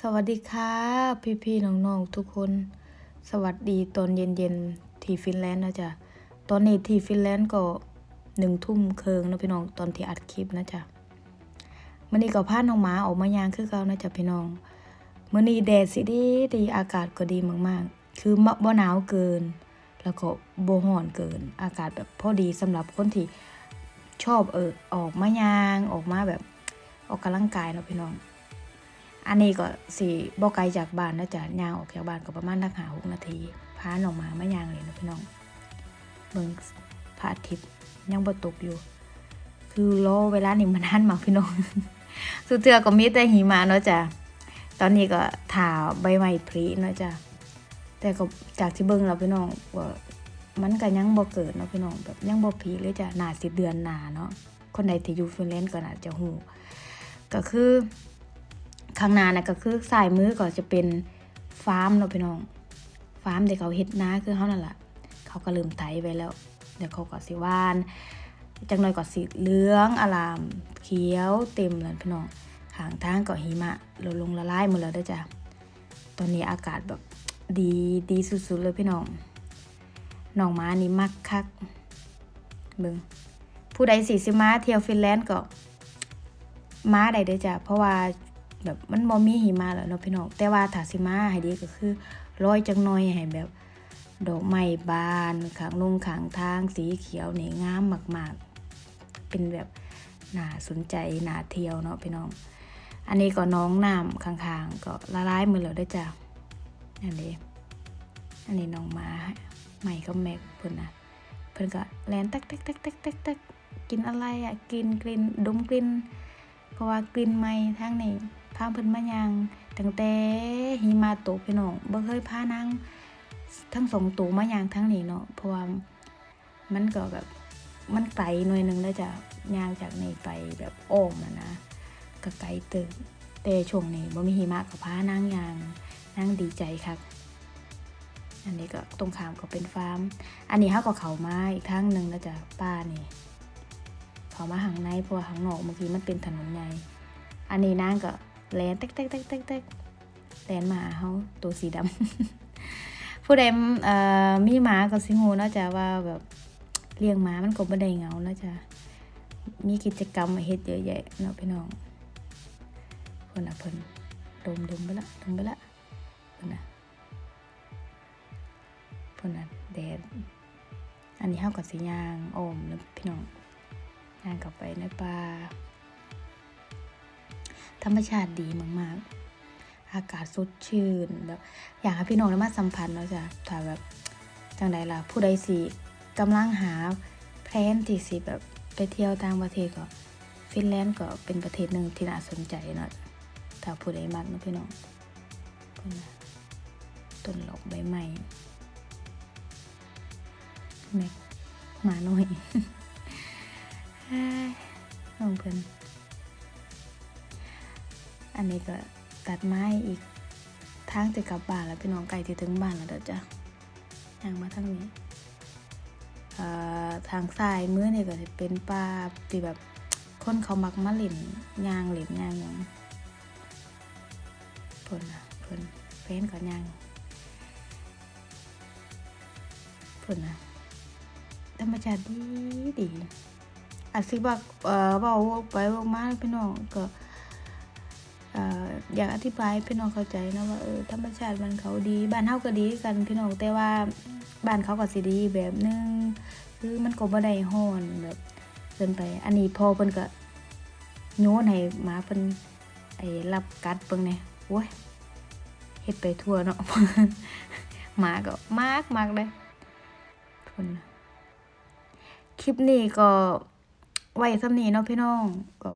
สวัสดีค่ะ พี่พี่ๆน้องๆทุกคน สวัสดีตอนเย็นๆที่ฟินแลนด์นะจ๊ะตอนนี้ที่ฟินแลนด์ก็หนึ่งทุ่มเคิงนะพี่น้องตอนที่อัดคลิปนะจ๊ะมื่อนี้ก็พาน้องหมาออกมายางคือเก่านะจ๊ะพี่น้องมื่อนี้แดดสิดีดีอากาศก็ดีมากๆ คือบ่บ่หนาวเกิน แล้วก็บ่ร้อนเกิน อากาศแบบพอดีสำหรับคนที่ชอบเออออกมายางออกมาแบบออกกำลังกายเนาะพี่น้อง อันนี้ก็สิบ่ไกลจากบ้านนะจ๊ะย่างออกจากบ้านก็ประมาณนักหาหกนาทีพาน้องหมาไมาย่างเลยนะพี่น้องเบิ่งพระอาทิตย์ยังบ่ตกอยู่ คือรอเวลานี่มันหันมากพี่น้องสุดเทือก็มีแต่หิมะเนาะจ้ะตอนนี้ก็ถ่าใบไม้ผลิเนาะจ้ะแต่ก็จากที่เบิ่งแล้วพี่น้องว่ามันก็ยังบ่เกิดเนาะพี่น้องแบบยังบ่ผลิเลยจ้ะน่าสิเดือนหนาเนาะคนใดที่อยู่ฟินแลนด์ก็น่าจะฮู้ก็คือ ข้างหน้านะก็คือสายมือก็จะเป็นฟาร์มเนาะพี่น้อง ฟาร์มที่เขาเฮ็ดนาคือเขานั่นแหละเขาก็ลืมไถไว้แล้ว เดี๋ยวเขาก็สิว่านจังหน่อยก็สิเหลืองอลาม เขียวเต็มเลยพี่น้องขางทางก็หิมะลดลงละลายหมดแล้วด้จ้ะตอนนี้อากาศแบบดีดีสุดๆเลยพี่น้องน้องหมานี่มักคักเบิ่งผู้ใดสิสิมาเที่ยวฟินแลนด์ก็ม้าได้เด้อจ้ะเพราะว่า แบบมันบ่มีหิมะแล้วเนาะพี่น้องแต่ว่าถ้าสิมาให้ดีก็คือร้อยจังหน่อยให้แบบ ดอกไม้บานข้างลงข้างทางสีเขียวนี่งามมาก ๆ เป็นแบบน่าสนใจน่าเที่ยวเนาะพี่น้อง อันนี้ก็น้องน้ำข้างๆ ก็ละลายมือแล้วได้จ้ะอันนี้อันนี้น้องมาใหม่ก็แม็กเพิ่นนะเพิ่นก็แลนตักตักตักตักตักตักกินอะไรอะกินกลิ่นดมกลิ่นเพราะว่ากลิ่นไม้ทางนี้าเพิ่นมายางตั้งแต่หิมะตกพี่น้องบ่เคยพานางทั้งสองตัวมายางทั้งนี้เนาะเพราะว่ามันก็แบบมันไกลหน่อยหนึงแล้วจะยางจากนี่ไปแบบอ้อมอะนะก็ไกลตึกแต่ช่วงนี้บ่มีหิมะก็พานางยางนางดีใจครับอันนี้ก็ตรงขามก็เป็นฟาร์ม อันนี้เฮาก็เขามาอีกทางหนึงแล้วจะป้านี่ เขามาหางในเพราะว่าหางนอกเมื่อกี้มันเป็นถนนใหญ่ อันนี้นางก็ แลนเต๊กเต๊กเต๊กเต๊กเต๊กแลนมาเขาตัวสีดำผู้ใดเอ่อมีหมาก็สิงูเนาะจ้ะว่าแบบเลี้ยงหมามันก็บ่ได้เหงาเนาะจ้ะมีกิจกรรมเฮ็ดเยอะแยะเนาะพี่น้องเพิ่นน่ะเพิ่นดมดมไปละดมไปละเพิ่นน่ะเพิ่นน่ะแดดอันนี้เฮาก็สิย่างอ้อมเนาะพี่น้องย่างกลับไปในป่า ธรรมชาติดีมากๆ อากาศสดชื่นแบบอยากให้พี่น้องได้มาสัมผัสเนาะจ้ะถ้าแบบจังใดล่ะผู้ใดสิกำลังหาแพลนที่สิแบบไปเที่ยวต่างประเทศก็ฟินแลนด์ก็เป็นประเทศหนึ่งที่น่าสนใจเนาะถ้าผู้ใดมักเนาะพี่น้องต้นหลอกใบไม้แม็กมาน้อยเอ้ยน้องเพิ่น อันนี้ก็ตัดไม้อีกทางจะกลับบ้านแล้วพี่น้องไก่ที่ถึงบ้านแล้วเด้อจ้ะย่างมาทางนี้ทางซ้ายมือนี่ก็จะเป็นป่าที่แบบคนเขามักมาเล่นยางเล่นยางหยังเพิ่นน่ะเพิ่นแฟนก็ย่างเพิ่นน่ะธรรมชาติดีดีอาจสิว่าเอ่อเว้าไปเว้ามาพี่น้องก็ อยากอธิบายพี่น้องเข้าใจนะว่าเออธรรมชาติบ้านเขาดีบ้านเฮาก็ดีกันพี่น้องแต่ว่าบ้านเขาก็สิดีแบบนึงคือมันก็บ่ได้ฮ้อนแบบเกินไป อันนี้พอเพิ่นก็โยนให้หมาเพิ่นไอ้รับกัดเบิ่งแหน่โอ้ยเฮ็ดไปทั่วเนาะหมาก็มากมากเลยทุนนะคลิปนี้ก็ไว้สำนี้เนาะพี่น้องก็